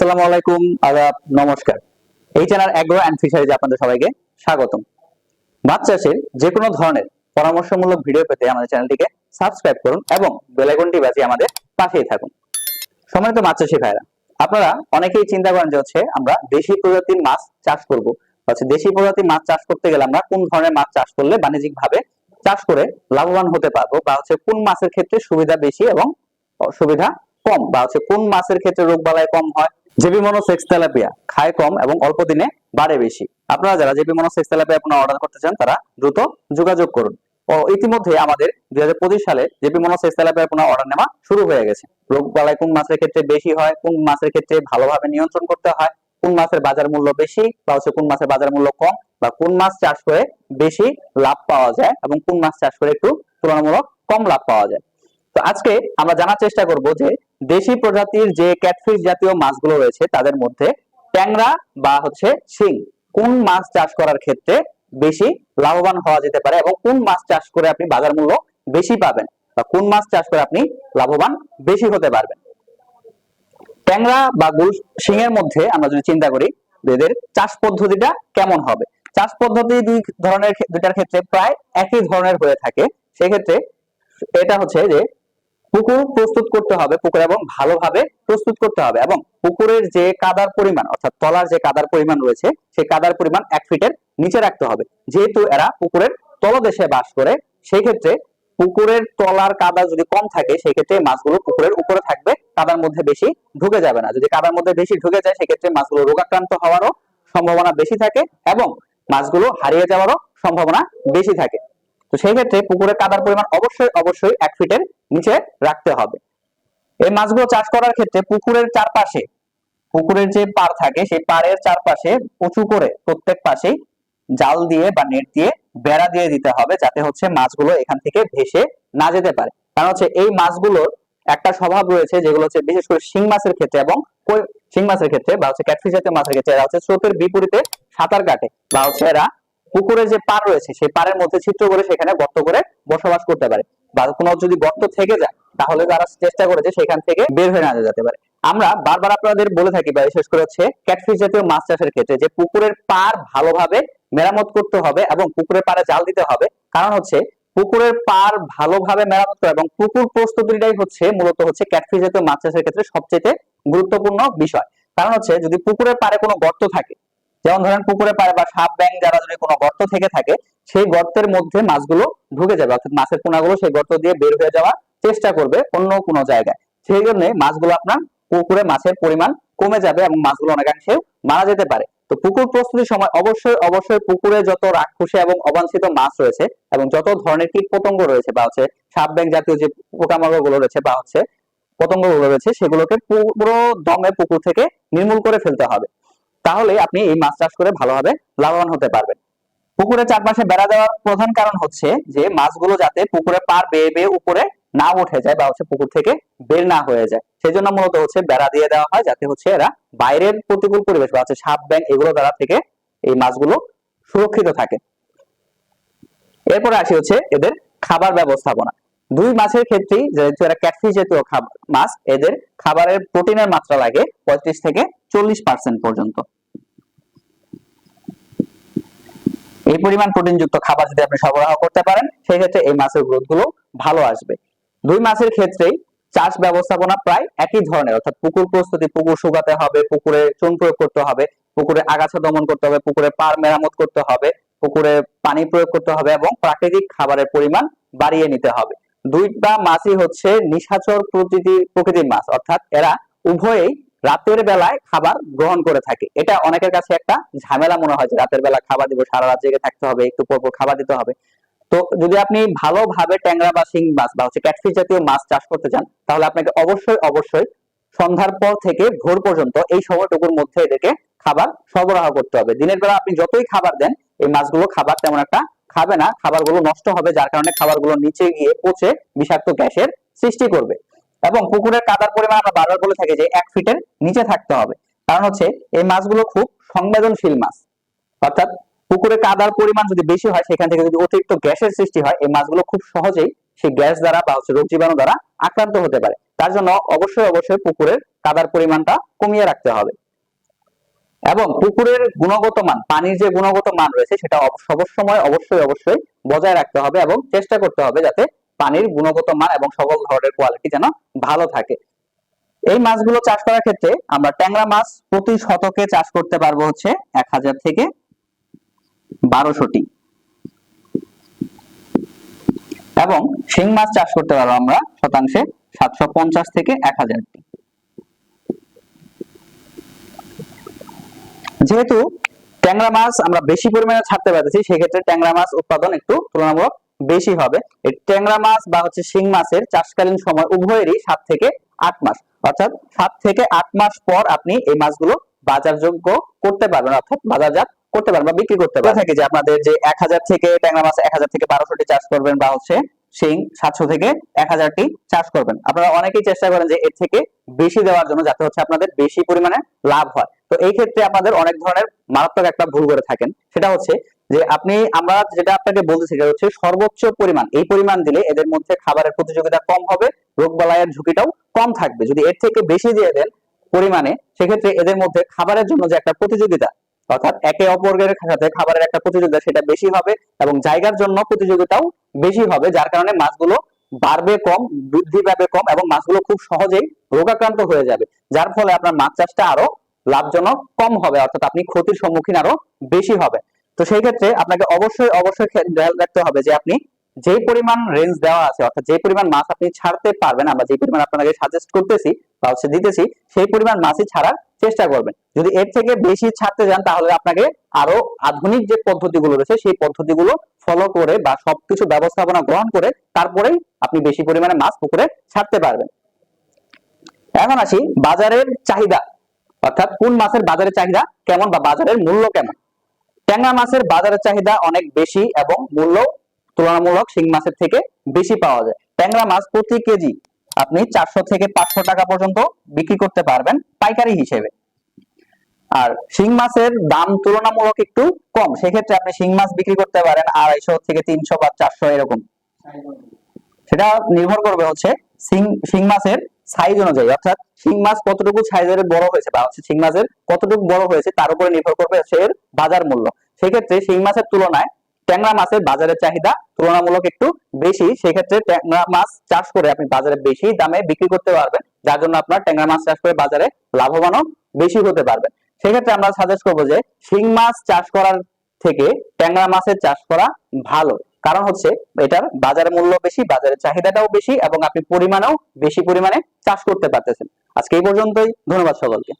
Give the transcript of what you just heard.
আসসালামু আলাইকুম, আদাব, নমস্কার। এই চ্যানেল অ্যাগ্রো অ্যান্ড ফিশারিজ আপনাদের সবাইকে স্বাগতম। মাছ চাষের যে কোনো ধরনের পরামর্শমূলক ভিডিও পেতে আমাদের চ্যানেলটিকে সাবস্ক্রাইব করুন এবং বেল আইকনটি বাজিয়ে আমাদের পাশেই থাকুন। সম্মানিত মাছ চাষি ভাইরা আপনারা অনেকেই চিন্তা করেন যে হচ্ছে আমরা দেশি প্রজাতির মাছ চাষ করব। হচ্ছে দেশি প্রজাতির মাছ চাষ করতে গেলে আমরা কোন ধরনের মাছ চাষ করলে বাণিজ্যিক ভাবে চাষ করে লাভবান হতে পারব? বা হচ্ছে কোন মাছের ক্ষেত্রে সুবিধা বেশি এবং সুবিধা কম? বা হচ্ছে কোন মাছের ক্ষেত্রে রোগ বালাই কম হয়? জেবি মনোসেক্স তেলাপিয়া খায় কম এবং অল্প দিনে বাড়ে বেশি। আপনারা যারা জেবি মনোসেক্স তেলাপিয়া আপনারা অর্ডার করতে চান, তারা দ্রুত যোগাযোগ করুন। ও ইতিমধ্যে আমাদের দু হাজার পঁচিশ সালে জেপি মনোসেক্স তেলাপিয়া আপনার অর্ডার নেওয়া শুরু হয়ে গেছে। রোগ বালাই কোন মাছের ক্ষেত্রে বেশি হয়, কোন মাছের ক্ষেত্রে ভালোভাবে নিয়ন্ত্রণ করতে হয়, কোন মাছের বাজার মূল্য বেশি বা হচ্ছে কোন মাছের বাজার মূল্য কম বা কোন মাছ চাষ করে বেশি লাভ পাওয়া যায় এবং কোন মাছ চাষ করে একটু তুলনামূলক কম লাভ পাওয়া যায়। তো আজকে আমরা জানার চেষ্টা করব যে দেশি প্রজাতির যে ক্যাটফিশ জাতীয় মাছগুলো রয়েছে, তাদের মধ্যে ট্যাংরা বা হচ্ছে শিং, কোন মাছ চাষ করার ক্ষেত্রে বেশি লাভবান হওয়া যেতে পারে এবং কোন মাছ চাষ করে আপনি বাজার মূল্য বেশি পাবেন বা কোন মাছ চাষ করে আপনি লাভবান বেশি হতে পারবেন? ট্যাংরা বা গুল শিঙের মধ্যে আমরা যদি চিন্তা করি এদের চাষ পদ্ধতিটা কেমন হবে? চাষ পদ্ধতি দুই ধরনের দুইটার ক্ষেত্রে প্রায় একই ধরনের হয়ে থাকে। সেক্ষেত্রে এটা হচ্ছে যে পুকুর প্রস্তুত করতে হবে, পুকুর এবং ভালোভাবে প্রস্তুত করতে হবে এবং পুকুরের যে কাদার পরিমাণ, অর্থাৎ তলার যে কাদার পরিমাণ রয়েছে, সেই কাদার পরিমাণ এক ফিটের নিচে রাখতে হবে। যেহেতু এরা পুকুরের তলদেশে বাস করে, সেই ক্ষেত্রে পুকুরের তলার কাদা যদি কম থাকে, সেই ক্ষেত্রে মাছগুলো পুকুরের উপরে থাকবে, কাদার মধ্যে বেশি ঢুকে যাবে না। যদি কাদার মধ্যে বেশি ঢুকে যায় সেক্ষেত্রে মাছগুলো রোগাক্রান্ত হওয়ারও সম্ভাবনা বেশি থাকে এবং মাছগুলো হারিয়ে যাওয়ারও সম্ভাবনা বেশি থাকে। তো সেই ক্ষেত্রে পুকুরের কাদার পরিমাণ অবশ্যই অবশ্যই এক ফিটের নিচে রাখতে হবে। এই মাছগুলো চাষ করার ক্ষেত্রে পুকুরের চারপাশে, পুকুরের যে পার থাকে, সেই পাড়ের চারপাশে উঁচু করে প্রত্যেক পাশেই জাল দিয়ে বা নেট দিয়ে বেড়া দিয়ে দিতে হবে যাতে হচ্ছে মাছগুলো এখান থেকে ভেসে না যেতে পারে। কারণ হচ্ছে এই মাছগুলোর একটা স্বভাব রয়েছে যেগুলো হচ্ছে বিশেষ করে শিং মাছের ক্ষেত্রে এবং শিং মাছের ক্ষেত্রে বা হচ্ছে ক্যাটফিশ জাতীয় মাছের ক্ষেত্রে, এরা হচ্ছে স্রোতের বিপরীতে সাঁতার কাটে বা হচ্ছে এরা পুকুরে যে পার রয়েছে, সেই পাড়ের মধ্যে ছিদ্র করে সেখানে গর্ত করে বসবাস করতে পারে। বা কোনো যদি গর্ত থেকে যায়, তাহলে তারা চেষ্টা করেছে সেখান থেকে বের হয়ে না যেতে পারে। আমরা বারবার আপনাদের বলে থাকি বা বিশেষ করে হচ্ছে ক্যাটফিশ জাতীয় মাছ চাষের ক্ষেত্রে যে পুকুরের পার ভালোভাবে মেরামত করতে হবে এবং পুকুরের পাড়ে জাল দিতে হবে। কারণ হচ্ছে পুকুরের পার ভালোভাবে মেরামত করা এবং পুকুর প্রস্তুতিটাই হচ্ছে মূলত হচ্ছে ক্যাটফিশ জাতীয় মাছ চাষের ক্ষেত্রে সবচেয়ে গুরুত্বপূর্ণ বিষয়। কারণ হচ্ছে যদি পুকুরের পাড়ে কোনো গর্ত থাকে যেমন ধরেন পুকুরে পাড়ে বা সাপ ব্যাং যারা যদি কোনো গর্ত থেকে থাকে, সেই গর্তের মধ্যে মাছগুলো ঢুকে যাবে। অর্থাৎ মাছের পোনাগুলো সেই গর্ত দিয়ে বের হয়ে যাওয়ার চেষ্টা করবে অন্য কোনো জায়গায়। সেই জন্য মাছগুলো আপনার পুকুরে মাছের পরিমাণ কমে যাবে এবং মাছগুলো অনেকাংশে মারা যেতে পারে। তো পুকুর প্রস্তুতির সময় অবশ্যই অবশ্যই পুকুরে যত রাক্ষসে এবং অবাঞ্ছিত মাছ রয়েছে এবং যত ধরনের কীট পতঙ্গ রয়েছে বা হচ্ছে সাপ ব্যাং জাতীয় যে পোকামাকড়গুলো রয়েছে বা হচ্ছে পতঙ্গগুলো রয়েছে, সেগুলোকে পুরো দমে পুকুর থেকে নির্মূল করে ফেলতে হবে। তাহলে আপনি এই মাছ চাষ করে ভালোভাবে লাভবান হতে পারবেন। পুকুরের চারপাশে বেড়া দেওয়ার প্রধান কারণ হচ্ছে যে, মাছগুলো যাতে পুকুরে পার বেয়ে বেয়ে উপরে না উঠে যায় বা হচ্ছে পুকুর থেকে বের না হয়ে যায়। সেই জন্য মূলত হচ্ছে বেড়া দিয়ে দেওয়া হয় যাতে হচ্ছে এরা বাইরের প্রতিকূল পরিবেশ বা হচ্ছে সাপ ব্যাং এগুলো দ্বারা থেকে এই মাছগুলো সুরক্ষিত থাকে। এরপরে আসি হচ্ছে এদের খাবার ব্যবস্থাপনা। দুই মাছের ক্ষেত্রেই যেহেতু এরা ক্যাটফিশ জাতীয় মাছ, এদের খাবারের প্রোটিনের মাত্রা লাগে পঁয়ত্রিশ থেকে চল্লিশ পার্সেন্ট পর্যন্ত। এই পরিমাণ প্রোটিনযুক্ত খাবার যদি আপনি সরবরাহ করতে পারেন সেই ক্ষেত্রে এই মাছের গ্রোথগুলো ভালো আসবে। দুই মাছের ক্ষেত্রেই চাষ ব্যবস্থাপনা প্রায় একই ধরনের, অর্থাৎ পুকুর প্রস্তুতি, পুকুর শুকাতে হবে, পুকুরে চুন প্রয়োগ করতে হবে, পুকুরে আগাছা দমন করতে হবে, পুকুরে পার মেরামত করতে হবে, পুকুরে পানি প্রয়োগ করতে হবে এবং প্রাকৃতিক খাবারের পরিমাণ বাড়িয়ে নিতে হবে। দুইটা মাছই হচ্ছে নিশাচর প্রকৃতির প্রকৃতির মাছ। অর্থাৎ এরা উভয়েই রাতের বেলায় খাবার গ্রহণ করে থাকে। এটা অনেকের কাছে একটা ঝামেলা মনে হয় যে রাতের বেলা খাবার দিব, সারা রাত জেগে থাকতে হবে, একটু পর খাবার দিতে হবে। তো যদি আপনি ভালোভাবে ট্যাংরা বা শিং মাছ বা হচ্ছে ক্যাটফিশ জাতীয় মাছ চাষ করতে চান, তাহলে আপনাকে অবশ্যই অবশ্যই সন্ধ্যার পর থেকে ভোর পর্যন্ত এই সময়টুকুর মধ্যে এদেরকে খাবার সরবরাহ করতে হবে। দিনের বেলা আপনি যতই খাবার দেন, এই মাছগুলো খাবার তেমন একটা খাবে না, খাবারগুলো নষ্ট হবে, যার কারণে খাবারগুলো নিচে গিয়ে পচে বিষাক্ত গ্যাসের সৃষ্টি করবে। এবং পুকুরের কাদার পরিমাণ আমরা বারবার বলে থাকি যে এক ফিটের নিচে থাকতে হবে। কারণ হচ্ছে, এই মাছগুলো খুব সংবেদনশীল মাছ। অর্থাৎ পুকুরে কাদার পরিমাণ যদি বেশি হয়, সেখান থেকে যদি অতিরিক্ত গ্যাসের সৃষ্টি হয়, এই মাছগুলো খুব সহজেই সেই গ্যাস দ্বারা বা হচ্ছে রোগ জীবাণু দ্বারা আক্রান্ত হতে পারে। তার জন্য অবশ্যই অবশ্যই পুকুরের কাদার পরিমাণটা কমিয়ে রাখতে হবে। এবং পুকুরের গুণগত মান, পানির যে গুণগত মান রয়েছে সেটা সবসময় অবশ্যই অবশ্যই বজায় রাখতে হবে এবং চেষ্টা করতে হবে যাতে পানির গুণগত মান এবং সকল ধরনের কোয়ালিটি যেন ভালো থাকে। এই মাছগুলো চাষ করার ক্ষেত্রে আমরা ট্যাংরা মাছ প্রতি শতকে চাষ করতে পারব হচ্ছে এক হাজার থেকে বারোশোটি। এবং শিং মাছ চাষ করতে পারব আমরা শতাংশে সাতশো পঞ্চাশ থেকে এক হাজারটি। যেহেতু ট্যাংরা মাছ আমরা বেশি পরিমাণে ছাড়তে পারতেছি, সেক্ষেত্রে ট্যাংরা মাছ উৎপাদন একটু তুলনামূলক বেশি হবে। এই ট্যাংরা মাছ বা হচ্ছে শিং মাছের চাষকালীন সময় উভয়েরই সাত থেকে আট মাস। অর্থাৎ সাত থেকে আট মাস পর আপনি এই মাছগুলো বাজারযোগ্য করতে পারবেন, অর্থাৎ বাজারজাত করতে পারবেন বা বিক্রি করতে পারবেন। থাকে? যে আপনাদের যে এক হাজার থেকে ট্যাংরা মাছ এক হাজার থেকে বারোশোটি চাষ করবেন বা হচ্ছে শিং সাতশো থেকে এক হাজারটি চাষ করবেন। আপনারা অনেকেই চেষ্টা করেন যে এর থেকে বেশি দেওয়ার জন্য যাতে হচ্ছে আপনাদের বেশি পরিমাণে লাভ হয়। তো এই ক্ষেত্রে আপনাদের অনেক ধরনের মারাত্মক একটা ভুল করে থাকেন। সেটা হচ্ছে যে আপনি, আমরা যেটা আপনাকে বলতেছি সেটা হচ্ছে সর্বোচ্চ পরিমাণ। এই পরিমাণ দিলে এদের মধ্যে খাবারের প্রতিযোগিতা কম হবে রোগ বালাইয়ের ঝুঁকিটাও কম থাকবে। যদি এর থেকে বেশি দিয়ে দেন পরিমাণে, সেক্ষেত্রে এদের মধ্যে খাবারের জন্য যে একটা প্রতিযোগিতা, অর্থাৎ একে অপরের সাথে খাবারের একটা প্রতিযোগিতা, সেটা বেশি হবে এবং জায়গার জন্য প্রতিযোগিতাও বেশি হবে, যার কারণে মাছগুলো বাড়বে কম, বৃদ্ধি পাবে কম এবং মাছগুলো খুব সহজেই রোগাক্রান্ত হয়ে যাবে। যার ফলে আপনার মাছ চাষটা আরও লাভজনক কম হবে, অর্থাৎ আপনি ক্ষতির সম্মুখীন আরও বেশি হবে। তো সেই ক্ষেত্রে আপনাকে অবশ্যই অবশ্যই খেয়াল রাখতে হবে যে আপনি যে পরিমাণ রেঞ্জ দেওয়া আছে, অর্থাৎ যে পরিমাণ মাছ আপনি ছাড়তে পারবেন, আমরা যে পরিমাণ আপনাকে সাজেস্ট করতেছি বা হচ্ছে দিতেছি, সেই পরিমাণ মাছই ছাড়ার চেষ্টা করবেন। যদি এর থেকে বেশি ছাড়তে যান, তাহলে আপনাকে আরও আধুনিক যে পদ্ধতিগুলো রয়েছে, সেই পদ্ধতিগুলো ফলো করে বা সবকিছু ব্যবস্থাপনা গ্রহণ করে তারপরেই আপনি বেশি পরিমাণে মাছ পুকুরে ছাড়তে পারবেন। এখন আসি বাজারের চাহিদা। অর্থাৎ কোন মাছের বাজারের চাহিদা কেমন বা বাজারের মূল্য কেমন? ট্যাংরা মাছের বাজারের চাহিদা অনেক বেশি এবং মূল্য তুলনামূলক শিং মাছের থেকে বেশি পাওয়া যায়। ট্যাংরা মাছ প্রতি কেজি আপনি চারশো থেকে পাঁচশো টাকা পর্যন্ত বিক্রি করতে পারবেন পাইকারি হিসেবে। আর শিং মাছের দাম তুলনামূলক একটু কম, সেক্ষেত্রে আপনি শিং মাছ বিক্রি করতে পারেন আড়াইশো থেকে তিনশো বা চারশো এরকম। সেটা নির্ভর করবে হচ্ছে শিং মাছের সাইজ অনুযায়ী, অর্থাৎ শিং মাছ কতটুকু সাইজের বড় হয়েছে বা হচ্ছে শিং মাছের কতটুকু বড় হয়েছে তার উপরে নির্ভর করবে এর বাজার মূল্য। সেক্ষেত্রে শিং মাছের তুলনায় ট্যাংরা মাছের বাজারের চাহিদা তুলনামূলক একটু বেশি। সেক্ষেত্রে ট্যাংরা মাছ চাষ করে আপনি বাজারে বেশি দামে বিক্রি করতে পারবেন, যার জন্য আপনার ট্যাংরা মাছ চাষ করে বাজারে লাভবানও বেশি হতে পারবেন। সেক্ষেত্রে আমরা সাজেস্ট করব যে শিং মাছ চাষ করার থেকে ট্যাংরা মাছের চাষ করা ভালো। কারণ হচ্ছে এটার বাজার মূল্য বেশি, বাজারের চাহিদাটাও বেশি এবং আপনি পরিমাণেও বেশি পরিমাণে চাষ করতে পারতেছেন। আজকে এই পর্যন্তই, ধন্যবাদ সকলকে।